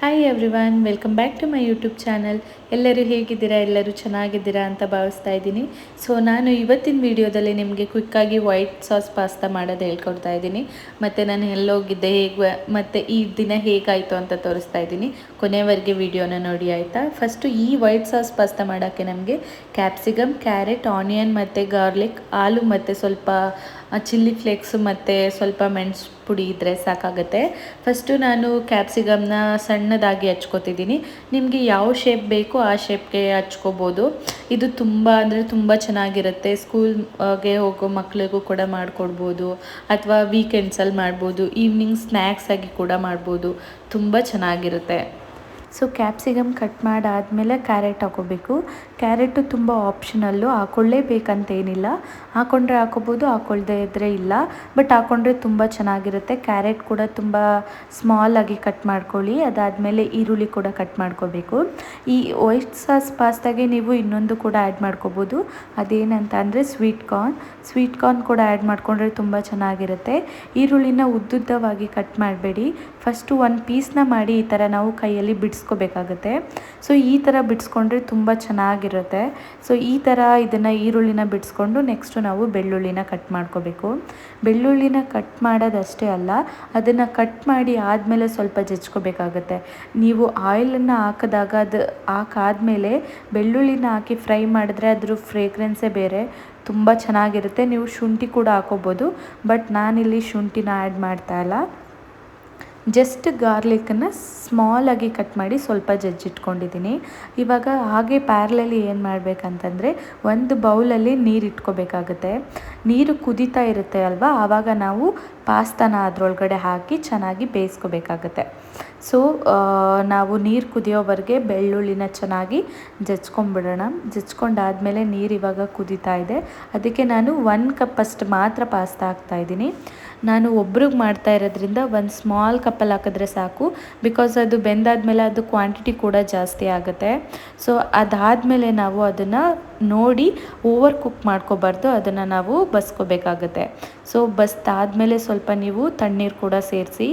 Hi everyone welcome back to my YouTube channel ಎಲ್ಲರೂ ಹೇಗಿದ್ದೀರಾ? ಎಲ್ಲರೂ ಚೆನ್ನಾಗಿದ್ದೀರಾ ಅಂತ ಭಾವಿಸ್ತಾ ಇದ್ದೀನಿ. ಸೊ ನಾನು ಇವತ್ತಿನ ವಿಡಿಯೋದಲ್ಲಿ ನಿಮಗೆ ಕ್ವಿಕ್ಕಾಗಿ ವೈಟ್ ಸಾಸ್ ಪಾಸ್ತಾ ಮಾಡೋದು ಹೇಳ್ಕೊಡ್ತಾ ಇದ್ದೀನಿ. ಮತ್ತು ನಾನು ಎಲ್ಲೋಗಿದ್ದೆ ಹೇಗೆ ಮತ್ತು ಈ ದಿನ ಹೇಗಾಯಿತು ಅಂತ ತೋರಿಸ್ತಾ ಇದ್ದೀನಿ. ಕೊನೆವರೆಗೆ ವಿಡಿಯೋನ ನೋಡಿ, ಆಯಿತಾ? ಫಸ್ಟು ಈ ವೈಟ್ ಸಾಸ್ ಪಾಸ್ತಾ ಮಾಡೋಕ್ಕೆ ನಮಗೆ ಕ್ಯಾಪ್ಸಿಕಮ್ ಕ್ಯಾರೆಟ್ ಆನಿಯನ್ ಮತ್ತು ಗಾರ್ಲಿಕ್ ಆಲೂ ಮತ್ತು ಸ್ವಲ್ಪ ಚಿಲ್ಲಿ ಫ್ಲೇಕ್ಸ್ ಮತ್ತು ಸ್ವಲ್ಪ ಮೆಣಸು ಪುಡಿ ಇದ್ದರೆ ಸಾಕಾಗುತ್ತೆ. ಫಸ್ಟು ನಾನು ಕ್ಯಾಪ್ಸಿಕಮ್ನ ಸಣ್ಣದಾಗಿ ಹಚ್ಕೋತಿದ್ದೀನಿ. ನಿಮಗೆ ಯಾವ ಶೇಪ್ ಬೇಕೋ ಆ ಶೇಪ್ಗೆ ಹಚ್ಕೋಬೋದು. ಇದು ತುಂಬ ಅಂದರೆ ತುಂಬ ಚೆನ್ನಾಗಿರುತ್ತೆ. ಸ್ಕೂಲ್ಗೆ ಹೋಗೋ ಮಕ್ಕಳಿಗೂ ಕೂಡ ಮಾಡಿಕೊಡ್ಬೋದು. ಅಥವಾ ವೀಕೆಂಡ್ಸಲ್ಲಿ ಮಾಡ್ಬೋದು. ಈವ್ನಿಂಗ್ ಸ್ನ್ಯಾಕ್ಸ್ ಆಗಿ ಕೂಡ ಮಾಡ್ಬೋದು. ತುಂಬ ಚೆನ್ನಾಗಿರುತ್ತೆ. ಸೊ ಕ್ಯಾಪ್ಸಿಕಮ್ ಕಟ್ ಮಾಡಾದಮೇಲೆ ಕ್ಯಾರೆಟ್ ಹಾಕೋಬೇಕು. ಕ್ಯಾರೆಟು ತುಂಬ ಆಪ್ಷನಲ್ಲು ಹಾಕ್ಕೊಳ್ಳೇಬೇಕಂತೇನಿಲ್ಲ ಹಾಕೊಂಡ್ರೆ ಹಾಕೋಬೋದು ಹಾಕೊಳ್ಳದೇ ಇದ್ದರೆ ಇಲ್ಲ. ಬಟ್ ಹಾಕೊಂಡ್ರೆ ತುಂಬ ಚೆನ್ನಾಗಿರುತ್ತೆ. ಕ್ಯಾರೆಟ್ ಕೂಡ ತುಂಬ ಸ್ಮಾಲಾಗಿ ಕಟ್ ಮಾಡ್ಕೊಳ್ಳಿ. ಅದಾದಮೇಲೆ ಈರುಳ್ಳಿ ಕೂಡ ಕಟ್ ಮಾಡ್ಕೋಬೇಕು. ಈ ವೈಟ್ ಸಾಸ್ ಪಾಸ್ತಾಗೆ ನೀವು ಇನ್ನೊಂದು ಕೂಡ ಆ್ಯಡ್ ಮಾಡ್ಕೋಬೋದು. ಅದೇನಂತ ಅಂದರೆ ಸ್ವೀಟ್ ಕಾರ್ನ್ ಸ್ವೀಟ್ ಕಾರ್ನ್ ಕೂಡ ಆ್ಯಡ್ ಮಾಡಿಕೊಂಡ್ರೆ ತುಂಬ ಚೆನ್ನಾಗಿರುತ್ತೆ. ಈರುಳ್ಳಿನ ಉದ್ದುದ್ದವಾಗಿ ಕಟ್ ಮಾಡಬೇಡಿ. ಫಸ್ಟು ಒಂದು ಪೀಸ್ನ ಮಾಡಿ ಈ ಥರ ನಾವು ಕೈಯಲ್ಲಿ ಬಿಡಿಸ್ಕೋಬೇಕಾಗುತ್ತೆ. ಸೊ ಈ ಥರ ಬಿಡಿಸ್ಕೊಂಡ್ರೆ ತುಂಬ ಚೆನ್ನಾಗಿರುತ್ತೆ. ಸೊ ಈ ಥರ ಇದನ್ನು ಈರುಳ್ಳಿನ ಬಿಡಿಸ್ಕೊಂಡು ನೆಕ್ಸ್ಟು ನಾವು ಬೆಳ್ಳುಳ್ಳಿನ ಕಟ್ ಮಾಡ್ಕೋಬೇಕು. ಬೆಳ್ಳುಳ್ಳಿನ ಕಟ್ ಮಾಡೋದಷ್ಟೇ ಅಲ್ಲ, ಅದನ್ನು ಕಟ್ ಮಾಡಿ ಆದಮೇಲೆ ಸ್ವಲ್ಪ ಜಜ್ಕೋಬೇಕಾಗುತ್ತೆ. ನೀವು ಆಯಿಲನ್ನು ಹಾಕಿದಾಗ ಅದು ಹಾಕಾದ್ಮೇಲೆ ಬೆಳ್ಳುಳ್ಳಿನ ಹಾಕಿ ಫ್ರೈ ಮಾಡಿದ್ರೆ ಅದ್ರ ಫ್ರೇಗ್ರೆನ್ಸೇ ಬೇರೆ, ತುಂಬ ಚೆನ್ನಾಗಿರುತ್ತೆ. ನೀವು ಶುಂಠಿ ಕೂಡ ಹಾಕೋಬೋದು ಬಟ್ ನಾನಿಲ್ಲಿ ಶುಂಠಿನ ಆ್ಯಡ್ ಮಾಡ್ತಾ ಇಲ್ಲ. ಜಸ್ಟ್ ಗಾರ್ಲಿಕ್ಕನ್ನು ಸ್ಮಾಲಾಗಿ ಕಟ್ ಮಾಡಿ ಸ್ವಲ್ಪ ಜಜ್ಜಿಟ್ಕೊಂಡಿದ್ದೀನಿ ಇವಾಗ ಹಾಗೆ ಪ್ಯಾರ್ಲಲ್ಲಿ ಏನು ಮಾಡಬೇಕಂತಂದರೆ ಒಂದು ಬೌಲಲ್ಲಿ ನೀರು ಇಟ್ಕೋಬೇಕಾಗುತ್ತೆ. ನೀರು ಕುದೀತಾ ಇರುತ್ತೆ ಅಲ್ವಾ? ಆವಾಗ ನಾವು ಪಾಸ್ತಾನ ಅದರೊಳಗಡೆ ಹಾಕಿ ಚೆನ್ನಾಗಿ ಬೇಯಿಸ್ಕೋಬೇಕಾಗುತ್ತೆ. ಸೊ ನಾವು ನೀರು ಕುದಿಯೋವರೆಗೆ ಬೆಳ್ಳುಳ್ಳಿನ ಚೆನ್ನಾಗಿ ಜಜ್ಕೊಂಡ್ಬಿಡೋಣ ಜಜ್ಕೊಂಡಾದಮೇಲೆ ನೀರು ಇವಾಗ ಕುದೀತಾ ಇದೆ. ಅದಕ್ಕೆ ನಾನು ಒನ್ ಕಪ್ಪಷ್ಟು ಮಾತ್ರ ಪಾಸ್ತಾ ಹಾಕ್ತಾಯಿದ್ದೀನಿ ನಾನು ಒಬ್ರಿಗೆ ಮಾಡ್ತಾ ಇರೋದ್ರಿಂದ ಒಂದು ಸ್ಮಾಲ್ ಕಪ್ಪಲ್ಲಿ ಹಾಕಿದ್ರೆ ಸಾಕು. ಬಿಕಾಸ್ ಅದು ಬೆಂದಾದ್ಮೇಲೆ ಅದು ಕ್ವಾಂಟಿಟಿ ಕೂಡ ಜಾಸ್ತಿ ಆಗುತ್ತೆ. ಸೊ ಅದಾದಮೇಲೆ ನಾವು ಅದನ್ನು ನೋಡಿ ಓವರ್ ಕುಕ್ ಮಾಡ್ಕೋಬಾರ್ದು, ಅದನ್ನು ನಾವು ಬಸ್ಕೋಬೇಕಾಗುತ್ತೆ. ಸೊ ಬಸ್ತಾದಮೇಲೆ ಸ್ವಲ್ಪ ನೀವು ತಣ್ಣೀರು ಕೂಡ ಸೇರಿಸಿ,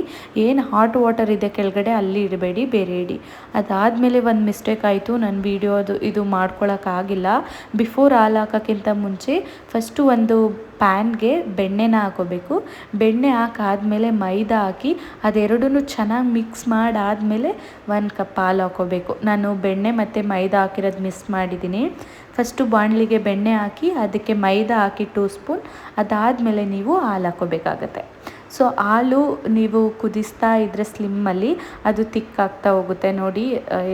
ಏನು ಹಾಟ್ ವಾಟರ್ ಇದೆ ಕೆಳಗಡೆ ಅಲ್ಲಿ ಇಡಬೇಡಿ ಬೇರೆ ಇಡಿ. ಅದಾದಮೇಲೆ ಒಂದು ಮಿಸ್ಟೇಕ್ ಆಯಿತು ನನ್ನ ವೀಡಿಯೋದು ಇದು ಮಾಡ್ಕೊಳಕ್ಕಾಗಿಲ್ಲ. ಬಿಫೋರ್ ಹಾಲು ಹಾಕೋಕ್ಕಿಂತ ಮುಂಚೆ ಫಸ್ಟು ಒಂದು ಪ್ಯಾನ್ಗೆ ಬೆಣ್ಣೆನ ಹಾಕೋಬೇಕು. ಬೆಣ್ಣೆ ಹಾಕಾದ್ಮೇಲೆ ಮೈದಾ ಹಾಕಿ ಅದೆರಡೂ ಚೆನ್ನಾಗಿ ಮಿಕ್ಸ್ ಮಾಡಾದಮೇಲೆ ಒಂದು ಕಪ್ ಹಾಲು ಹಾಕೋಬೇಕು. ನಾನು ಬೆಣ್ಣೆ ಮತ್ತು ಮೈದಾ ಹಾಕಿರೋದು ಮಿಸ್ ಮಾಡಿದ್ದೀನಿ. ಫಸ್ಟು ಬಾಣಲಿಗೆ ಬೆಣ್ಣೆ ಹಾಕಿ ಅದಕ್ಕೆ ಮೈದಾ ಹಾಕಿ ಟೂ ಸ್ಪೂನ್ ಅದಾದಮೇಲೆ ನೀವು ಹಾಲು ಹಾಕೋಬೇಕಾಗತ್ತೆ ಸೊ ಹಾಲು ನೀವು ಕುದಿಸ್ತಾ ಇದ್ದರೆ ಸ್ಲಿಮ್ಮಲ್ಲಿ ಅದು ತಿಕ್ಕಾಗ್ತಾ ಹೋಗುತ್ತೆ ನೋಡಿ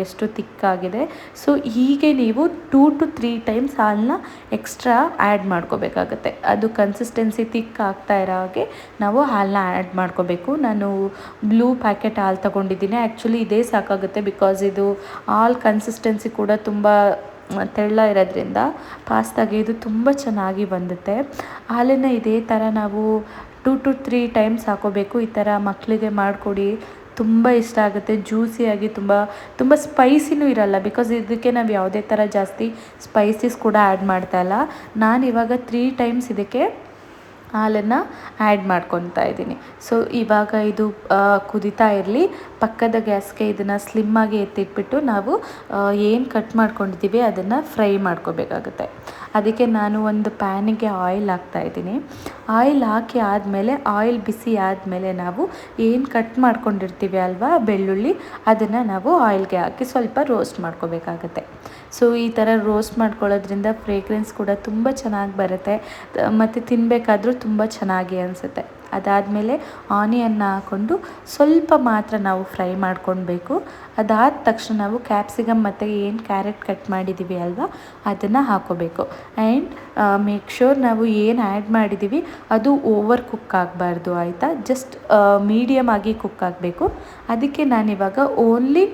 ಎಷ್ಟು ತಿಕ್ಕಾಗಿದೆ. ಸೊ ಹೀಗೆ ನೀವು ಟೂ ಟು ತ್ರೀ ಟೈಮ್ಸ್ ಹಾಲನ್ನ ಎಕ್ಸ್ಟ್ರಾ ಆ್ಯಡ್ ಮಾಡ್ಕೋಬೇಕಾಗತ್ತೆ. ಅದು ಕನ್ಸಿಸ್ಟೆನ್ಸಿ ತಿಕ್ ಆಗ್ತಾ ಇರೋ ಹಾಗೆ ನಾವು ಹಾಲನ್ನ ಆ್ಯಡ್ ಮಾಡ್ಕೋಬೇಕು. ನಾನು ಬ್ಲೂ ಪ್ಯಾಕೆಟ್ ಹಾಲು ತೊಗೊಂಡಿದ್ದೀನಿ. ಆ್ಯಕ್ಚುಲಿ ಇದೇ ಸಾಕಾಗುತ್ತೆ ಬಿಕಾಸ್ ಇದು ಹಾಲು ಕನ್ಸಿಸ್ಟೆನ್ಸಿ ಕೂಡ ತುಂಬ ತೆಳ್ಳ ಇರೋದ್ರಿಂದ ಪಾಸ್ತಾಗೆ ಇದು ತುಂಬ ಚೆನ್ನಾಗಿ ಬಂದುತ್ತೆ. ಹಾಲನ್ನು ಇದೇ ಥರ ನಾವು ಟೂ ಟು ತ್ರೀ ಟೈಮ್ಸ್ ಹಾಕೋಬೇಕು. ಈ ಥರ ಮಕ್ಕಳಿಗೆ ಮಾಡಿಕೊಡಿ. ತುಂಬ ಇಷ್ಟ ಆಗುತ್ತೆ. ಜ್ಯೂಸಿಯಾಗಿ ತುಂಬ ತುಂಬ ಸ್ಪೈಸಿನೂ ಇರಲ್ಲ. ಬಿಕಾಸ್ ಇದಕ್ಕೆ ನಾವು ಯಾವುದೇ ಥರ ಜಾಸ್ತಿ ಸ್ಪೈಸಸ್ ಕೂಡ ಆ್ಯಡ್ ನಾನು ಇವಾಗ ತ್ರೀ ಟೈಮ್ಸ್ ಇದಕ್ಕೆ ಹಾಲನ್ನು ಆ್ಯಡ್ ಮಾಡ್ಕೊತಾ ಇದ್ದೀನಿ. ಸೊ ಇವಾಗ ಇದು ಕುದಿತಾ ಇರಲಿ. ಪಕ್ಕದ ಗ್ಯಾಸ್ಗೆ ಇದನ್ನು ಸ್ಲಿಮ್ಮಾಗಿ ಎತ್ತಿಟ್ಬಿಟ್ಟು ನಾವು ಏನು ಕಟ್ ಮಾಡ್ಕೊಂಡಿದ್ದೀವಿ ಅದನ್ನು ಫ್ರೈ ಮಾಡ್ಕೋಬೇಕಾಗುತ್ತೆ. ಅದಕ್ಕೆ ನಾನು ಒಂದು ಪ್ಯಾನಿಗೆ ಆಯಿಲ್ ಹಾಕ್ತಾ ಇದ್ದೀನಿ. ಆಯಿಲ್ ಹಾಕಿ ಆದಮೇಲೆ ಆಯಿಲ್ ಬಿಸಿ ಆದಮೇಲೆ ನಾವು ಏನು ಕಟ್ ಮಾಡ್ಕೊಂಡಿರ್ತೀವಿ ಅಲ್ವಾ, ಬೆಳ್ಳುಳ್ಳಿ, ಅದನ್ನು ನಾವು ಆಯಿಲ್ಗೆ ಹಾಕಿ ಸ್ವಲ್ಪ ರೋಸ್ಟ್ ಮಾಡ್ಕೋಬೇಕಾಗತ್ತೆ. ಸೊ, ಈ ಥರ ರೋಸ್ಟ್ ಮಾಡ್ಕೊಳ್ಳೋದ್ರಿಂದ ಫ್ರೇಗ್ರೆನ್ಸ್ ಕೂಡ ತುಂಬ ಚೆನ್ನಾಗಿ ಬರುತ್ತೆ. ಮತ್ತು ತಿನ್ನಬೇಕಾದ್ರೂ ತುಂಬ ಚೆನ್ನಾಗಿ ಅನಿಸುತ್ತೆ. ಅದಾದಮೇಲೆ ಆನಿಯನ್ನ ಹಾಕ್ಕೊಂಡು ಸ್ವಲ್ಪ ಮಾತ್ರ ನಾವು ಫ್ರೈ ಮಾಡ್ಕೊಳ್ಬೇಕು. ಅದಾದ ತಕ್ಷಣ ನಾವು ಕ್ಯಾಪ್ಸಿಕಮ್ ಮತ್ತು ಏನು ಕ್ಯಾರೆಟ್ ಕಟ್ ಮಾಡಿದ್ದೀವಿ ಅಲ್ವಾ, ಅದನ್ನು ಹಾಕೋಬೇಕು. ಆ್ಯಂಡ್ ಮೇಕ್ ಶೋರ್ ನಾವು ಏನು ಆ್ಯಡ್ ಮಾಡಿದ್ದೀವಿ ಅದು ಓವರ್ ಕುಕ್ ಆಗಬಾರ್ದು ಆಯಿತಾ? ಜಸ್ಟ್ ಮೀಡಿಯಮ್ ಆಗಿ ಕುಕ್ ಆಗಬೇಕು. ಅದಕ್ಕೆ ನಾನಿವಾಗ ಓನ್ಲಿ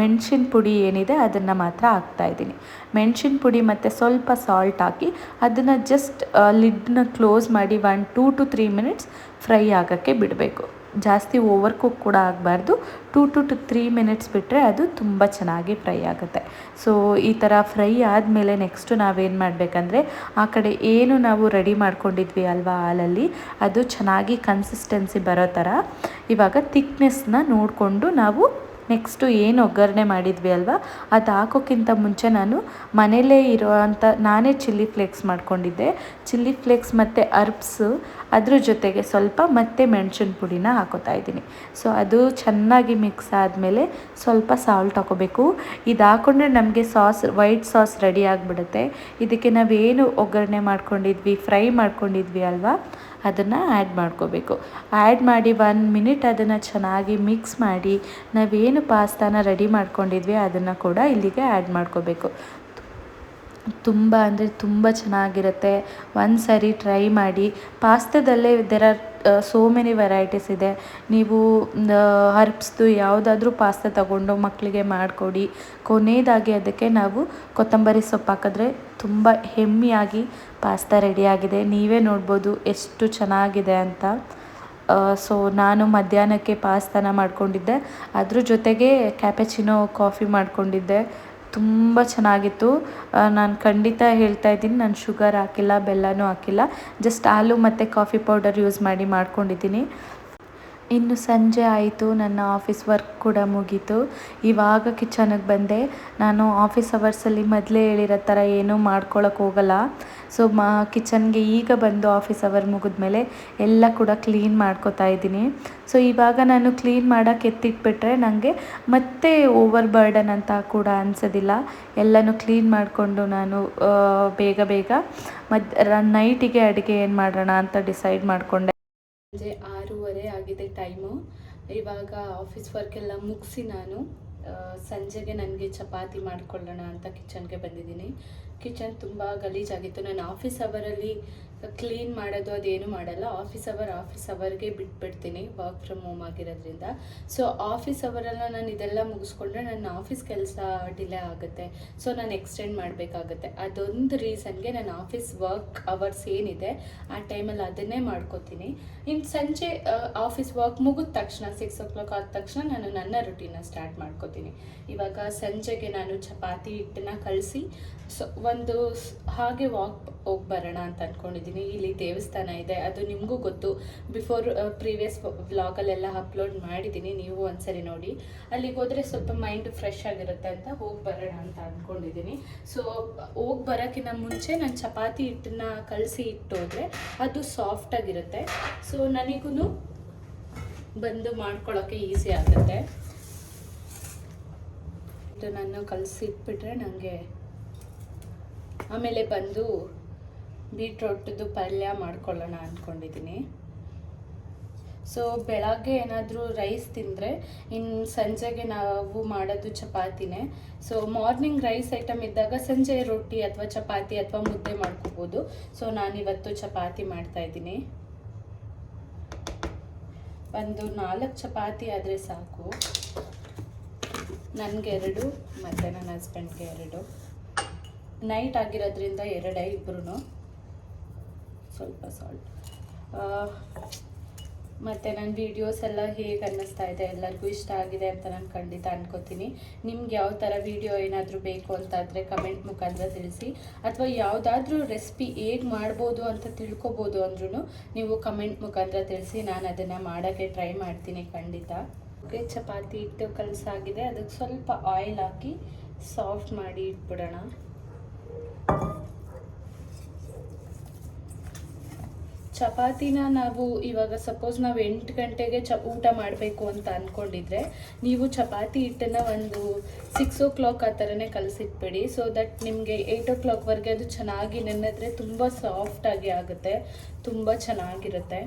ಮೆಣಸಿನ ಪುಡಿ ಏನಿದೆ ಅದನ್ನು ಮಾತ್ರ ಹಾಕ್ತಾಯಿದ್ದೀನಿ ಮೆಣಸಿನ ಪುಡಿ ಮತ್ತು ಸ್ವಲ್ಪ ಸಾಲ್ಟ್ ಹಾಕಿ ಅದನ್ನು ಜಸ್ಟ್ ಲಿಡ್ನ ಕ್ಲೋಸ್ ಮಾಡಿ one two to three minutes fry ಆಗೋಕ್ಕೆ ಬಿಡಬೇಕು. ಜಾಸ್ತಿ ಓವರ್ ಕುಕ್ ಕೂಡ ಆಗಬಾರ್ದು. Two to to three minutes ಬಿಟ್ಟರೆ ಅದು ತುಂಬ ಚೆನ್ನಾಗಿ ಫ್ರೈ ಆಗುತ್ತೆ. ಸೊ ಈ ಥರ ಫ್ರೈ ಆದಮೇಲೆ ನೆಕ್ಸ್ಟು ನಾವೇನು ಮಾಡಬೇಕಂದ್ರೆ ಆ ಕಡೆ ಏನು ನಾವು ರೆಡಿ ಮಾಡ್ಕೊಂಡಿದ್ವಿ ಅಲ್ವಾ ಹಾಲಲ್ಲಿ, ಅದು ಚೆನ್ನಾಗಿ ಕನ್ಸಿಸ್ಟೆನ್ಸಿ ಬರೋ ಥರ ಇವಾಗ ತಿಕ್ನೆಸ್ನ ನೋಡಿಕೊಂಡು ನಾವು ನೆಕ್ಸ್ಟು ಏನು ಒಗ್ಗರಣೆ ಮಾಡಿದ್ವಿ ಅಲ್ವಾ? ಅದು ಹಾಕೋಕ್ಕಿಂತ ಮುಂಚೆ ನಾನು ಮನೆಯಲ್ಲೇ ಇರುವಂಥ ನಾನೇ ಚಿಲ್ಲಿ ಫ್ಲೇಕ್ಸ್ ಮಾಡ್ಕೊಂಡಿದ್ದೆ. ಚಿಲ್ಲಿ ಫ್ಲೇಕ್ಸ್ ಮತ್ತು ಅರ್ಬ್ಸು ಅದ್ರ ಜೊತೆಗೆ ಸ್ವಲ್ಪ ಮತ್ತೆ ಮೆಣಸಿನ ಪುಡಿನ ಹಾಕೋತಾ ಇದ್ದೀನಿ. ಸೊ ಅದು ಚೆನ್ನಾಗಿ ಮಿಕ್ಸ್ ಆದಮೇಲೆ ಸ್ವಲ್ಪ ಸಾಲ್ಟ್ ಹಾಕೋಬೇಕು. ಇದು ಹಾಕೊಂಡ್ರೆ ನಮಗೆ ಸಾಸ್ ವೈಟ್ ಸಾಸ್ ರೆಡಿ ಆಗಿಬಿಡುತ್ತೆ. ಇದಕ್ಕೆ ನಾವೇನು ಒಗ್ಗರಣೆ ಮಾಡ್ಕೊಂಡಿದ್ವಿ ಫ್ರೈ ಮಾಡ್ಕೊಂಡಿದ್ವಿ ಅಲ್ವಾ? ಅದನ್ನು ಆ್ಯಡ್ ಮಾಡ್ಕೋಬೇಕು. ಆ್ಯಡ್ ಮಾಡಿ ಒನ್ ಮಿನಿಟ್ ಅದನ್ನು ಚೆನ್ನಾಗಿ ಮಿಕ್ಸ್ ಮಾಡಿ, ನಾವೇನು ಪಾಸ್ತಾನ ರೆಡಿ ಮಾಡ್ಕೊಂಡಿದ್ವಿ, ಅದನ್ನು ಕೂಡ ಇಲ್ಲಿಗೆ ಆ್ಯಡ್ ಮಾಡ್ಕೋಬೇಕು. ತುಂಬ ಅಂದರೆ ತುಂಬ ಚೆನ್ನಾಗಿರುತ್ತೆ. ಒಂದು ಸರಿ ಟ್ರೈ ಮಾಡಿ. ಪಾಸ್ತಾದಲ್ಲೇ there are so many varieties ಇದೆ. ನೀವು ಹರ್ಬ್ಸ್ದು ಯಾವುದಾದ್ರೂ ಪಾಸ್ತಾ ತಗೊಂಡು ಮಕ್ಕಳಿಗೆ ಮಾಡಿಕೊಡಿ. ಕೊನೆಯದಾಗಿ ಅದಕ್ಕೆ ನಾವು ಕೊತ್ತಂಬರಿ ಸೊಪ್ಪು ಹಾಕಿದ್ರೆ ತುಂಬ ಹೆಮ್ಮಿಯಾಗಿ ಪಾಸ್ತಾ ರೆಡಿಯಾಗಿದೆ ನೀವೇ ನೋಡ್ಬೋದು ಎಷ್ಟು ಚೆನ್ನಾಗಿದೆ ಅಂತ. ಸೊ ನಾನು ಮಧ್ಯಾಹ್ನಕ್ಕೆ ಪಾಸ್ತಾನ ಮಾಡ್ಕೊಂಡಿದ್ದೆ. ಅದ್ರ ಜೊತೆಗೆ ಕ್ಯಾಪೆಚಿನೋ ಕಾಫಿ ಮಾಡ್ಕೊಂಡಿದ್ದೆ. ತುಂಬ ಚೆನ್ನಾಗಿತ್ತು. ನಾನು ಖಂಡಿತ ಹೇಳ್ತಾ ಇದ್ದೀನಿ. ನಾನು ಶುಗರ್ ಹಾಕಿಲ್ಲ, ಬೆಲ್ಲನೂ ಹಾಕಿಲ್ಲ. ಜಸ್ಟ್ ಹಾಲು ಮತ್ತು ಕಾಫಿ ಪೌಡರ್ ಯೂಸ್ ಮಾಡಿ ಮಾಡ್ಕೊಂಡಿದ್ದೀನಿ. ಇನ್ನು ಸಂಜೆ ಆಯಿತು, ನನ್ನ ಆಫೀಸ್ ವರ್ಕ್ ಕೂಡ ಮುಗೀತು. ಇವಾಗ ಕಿಚನಿಗೆ ಬಂದೆ. ನಾನು ಆಫೀಸ್ ಅವರ್ಸಲ್ಲಿ ಮೊದಲೇ ಹೇಳಿರೋ ಥರ ಏನೂ ಮಾಡ್ಕೊಳಕ್ಕೆ ಹೋಗಲ್ಲ. ಸೊ, ಮಾ, ಕಿಚನ್ಗೆ ಈಗ ಬಂದು ಆಫೀಸ್ ಅವರ್ ಮುಗಿದ್ಮೇಲೆ ಎಲ್ಲ ಕೂಡ ಕ್ಲೀನ್ ಮಾಡ್ಕೋತಾ ಇದ್ದೀನಿ. ಸೊ, ಇವಾಗ ನಾನು ಕ್ಲೀನ್ ಮಾಡೋಕ್ಕೆ ಎತ್ತಿಟ್ಬಿಟ್ರೆ ನನಗೆ ಮತ್ತೆ ಓವರ್ ಬರ್ಡನ್ ಅಂತ ಕೂಡ ಅನಿಸೋದಿಲ್ಲ. ಎಲ್ಲನೂ ಕ್ಲೀನ್ ಮಾಡಿಕೊಂಡು ನಾನು ಬೇಗ ಬೇಗ ಮದ್ ನೈಟಿಗೆ ಅಡುಗೆ ಏನು ಮಾಡೋಣ ಅಂತ ಡಿಸೈಡ್ ಮಾಡಿಕೊಂಡೆ. ಸಂಜೆ ಆರೂವರೆ ಆಗಿದೆ ಟೈಮು. ಇವಾಗ ಆಫೀಸ್ ವರ್ಕ್ ಎಲ್ಲ ಮುಗಿಸಿ ನಾನು ಸಂಜೆಗೆ ನನಗೆ ಚಪಾತಿ ಮಾಡ್ಕೊಳ್ಳೋಣ ಅಂತ ಕಿಚನ್ಗೆ ಬಂದಿದ್ದೀನಿ. ಕಿಚನ್ ತುಂಬ ಗಲೀಜಾಗಿತ್ತು. ನಾನು ಆಫೀಸ್ ಅವರಲ್ಲಿ ಕ್ಲೀನ್ ಮಾಡೋದು, ಅದೇನು ಮಾಡಲ್ಲ. ಆಫೀಸ್ ಅವರ್ ಆಫೀಸ್ ಅವರ್ಗೆ ಬಿಟ್ಬಿಡ್ತೀನಿ. ವರ್ಕ್ ಫ್ರಮ್ ಹೋಮ್ ಆಗಿರೋದ್ರಿಂದ. ಸೊ ಆಫೀಸ್ ಅವರೆಲ್ಲ ನಾನು ಇದೆಲ್ಲ ಮುಗಿಸ್ಕೊಂಡ್ರೆ ನನ್ನ ಆಫೀಸ್ ಕೆಲಸ ಡಿಲೇ ಆಗುತ್ತೆ. ಸೊ ನಾನು ಎಕ್ಸ್ಟೆಂಡ್ ಮಾಡಬೇಕಾಗುತ್ತೆ. ಅದೊಂದು ರೀಸನ್ಗೆ ನಾನು ಆಫೀಸ್ ವರ್ಕ್ ಅವರ್ಸ್ ಏನಿದೆ, ಆ ಟೈಮಲ್ಲಿ ಅದನ್ನೇ ಮಾಡ್ಕೋತೀನಿ. ಇನ್ನು ಸಂಜೆ ಆಫೀಸ್ ವರ್ಕ್ ಮುಗಿದ ತಕ್ಷಣ ಸಿಕ್ಸ್ ಓ ಕ್ಲಾಕ್ ಆದ ತಕ್ಷಣ ನಾನು ನನ್ನ ರುಟೀನ ಸ್ಟಾರ್ಟ್ ಮಾಡ್ಕೋತೀನಿ. ಇವಾಗ ಸಂಜೆಗೆ ನಾನು ಚಪಾತಿ ಹಿಟ್ಟನ್ನ ಕಲಸಿ ಸೊ ಒಂದು ಹಾಗೆ ವಾಕ್ ಹೋಗಿ ಬರೋಣ ಅಂತ ಅಂದ್ಕೊಂಡಿದ್ದೀನಿ ಇಲ್ಲಿ ದೇವಸ್ಥಾನ ಇದೆ. ಅದು ನಿಮಗೂ ಗೊತ್ತು. ಬಿಫೋರ್ ಪ್ರೀವಿಯಸ್ ವ್ಲಾಗಲ್ಲೆಲ್ಲ ಅಪ್ಲೋಡ್ ಮಾಡಿದ್ದೀನಿ ನೀವು ಒಂದ್ಸರಿ ನೋಡಿ. ಅಲ್ಲಿಗೆ ಹೋದರೆ ಸ್ವಲ್ಪ ಮೈಂಡ್ ಫ್ರೆಶ್ ಆಗಿರುತ್ತೆ ಅಂತ ಹೋಗಿ ಬರೋಣ ಅಂತ ಅಂದ್ಕೊಂಡಿದ್ದೀನಿ ಸೊ ಹೋಗಿ ಬರೋಕ್ಕಿಂತ ಮುಂಚೆ ನಾನು ಚಪಾತಿ ಹಿಟ್ಟನ್ನ ಕಲಸಿ ಇಟ್ಟೋದ್ರೆ ಅದು ಸಾಫ್ಟ್ ಆಗಿರುತ್ತೆ. ಸೊ ನನಗೂ ಬಂದು ಮಾಡ್ಕೊಳ್ಳೋಕ್ಕೆ ಈಸಿ ಆಗುತ್ತೆ. ನಾನು ಕಲಸಿ ಇಟ್ಬಿಟ್ರೆ ನನಗೆ ಆಮೇಲೆ ಬಂದು ಬೀಟ್ರೋಟ್ದು ಪಲ್ಯ ಮಾಡ್ಕೊಳ್ಳೋಣ ಅಂದ್ಕೊಂಡಿದ್ದೀನಿ. ಸೊ ಬೆಳಗ್ಗೆ ಏನಾದರೂ ರೈಸ್ ತಿಂದರೆ ಇನ್ನು ಸಂಜೆಗೆ ನಾವು ಮಾಡೋದು ಚಪಾತಿನೇ. ಸೊ ಮಾರ್ನಿಂಗ್ ರೈಸ್ ಐಟಮ್ ಇದ್ದಾಗ ಸಂಜೆ ರೊಟ್ಟಿ ಅಥವಾ ಚಪಾತಿ ಅಥವಾ ಮುದ್ದೆ ಮಾಡ್ಕೋಬೋದು. ಸೊ ನಾನಿವತ್ತು ಚಪಾತಿ ಮಾಡ್ತಾ ಇದ್ದೀನಿ. ಒಂದು ನಾಲ್ಕು ಚಪಾತಿ ಆದರೆ ಸಾಕು. ನನಗೆ ಎರಡು, ಮತ್ತು ನನ್ನ ಹಸ್ಬೆಂಡ್ಗೆ ಎರಡು. ನೈಟ್ ಆಗಿರೋದ್ರಿಂದ ಎರಡೇ ಇಬ್ಬರು ಸ್ವಲ್ಪ ಸಾಲ್ಟ್ ಮತ್ತು ನನ್ನ ವೀಡಿಯೋಸ್ ಎಲ್ಲ ಹೇಗೆ ಅನ್ನಿಸ್ತಾ ಇದೆ, ಎಲ್ಲರಿಗೂ ಇಷ್ಟ ಆಗಿದೆ ಅಂತ ನಾನು ಖಂಡಿತ ಅನ್ಕೋತೀನಿ. ನಿಮ್ಗೆ ಯಾವ ಥರ ವೀಡಿಯೋ ಏನಾದರೂ ಬೇಕು ಅಂತಾದರೆ ಕಮೆಂಟ್ ಮುಖಾಂತರ ತಿಳಿಸಿ. ಅಥವಾ ಯಾವುದಾದ್ರೂ ರೆಸಿಪಿ ಹೇಗೆ ಮಾಡ್ಬೋದು ಅಂತ ತಿಳ್ಕೊಬೋದು ಅಂದ್ರೂ ನೀವು ಕಮೆಂಟ್ ಮುಖಾಂತರ ತಿಳಿಸಿ, ನಾನು ಅದನ್ನು ಮಾಡೋಕ್ಕೆ ಟ್ರೈ ಮಾಡ್ತೀನಿ ಖಂಡಿತ. ಓಕೆ ಚಪಾತಿ ಹಿಟ್ಟು ಕಲಸಾಗಿದೆ. ಅದಕ್ಕೆ ಸ್ವಲ್ಪ ಆಯಿಲ್ ಹಾಕಿ ಸಾಫ್ಟ್ ಮಾಡಿ ಇಟ್ಬಿಡೋಣ. ಚಪಾತಿನ ನಾವು ಇವಾಗ ಸಪೋಸ್ ನಾವು ಎಂಟು ಗಂಟೆಗೆ ಚ ಊಟ ಮಾಡಬೇಕು ಅಂತ ಅಂದ್ಕೊಂಡಿದ್ರೆ ನೀವು ಚಪಾತಿ ಹಿಟ್ಟನ್ನು ಒಂದು ಸಿಕ್ಸ್ ಓ ಕ್ಲಾಕ್ ಆ ಥರನೇ ಕಲಸಿಟ್ಬಿಡಿ ಸೊ ದಟ್ ನಿಮಗೆ ಏಯ್ಟ್ ಓ ಕ್ಲಾಕ್ವರೆಗೆ ಅದು ಚೆನ್ನಾಗಿ ನೆನೆದ್ರೆ ತುಂಬ ಸಾಫ್ಟಾಗಿ ಆಗುತ್ತೆ, ತುಂಬ ಚೆನ್ನಾಗಿರುತ್ತೆ.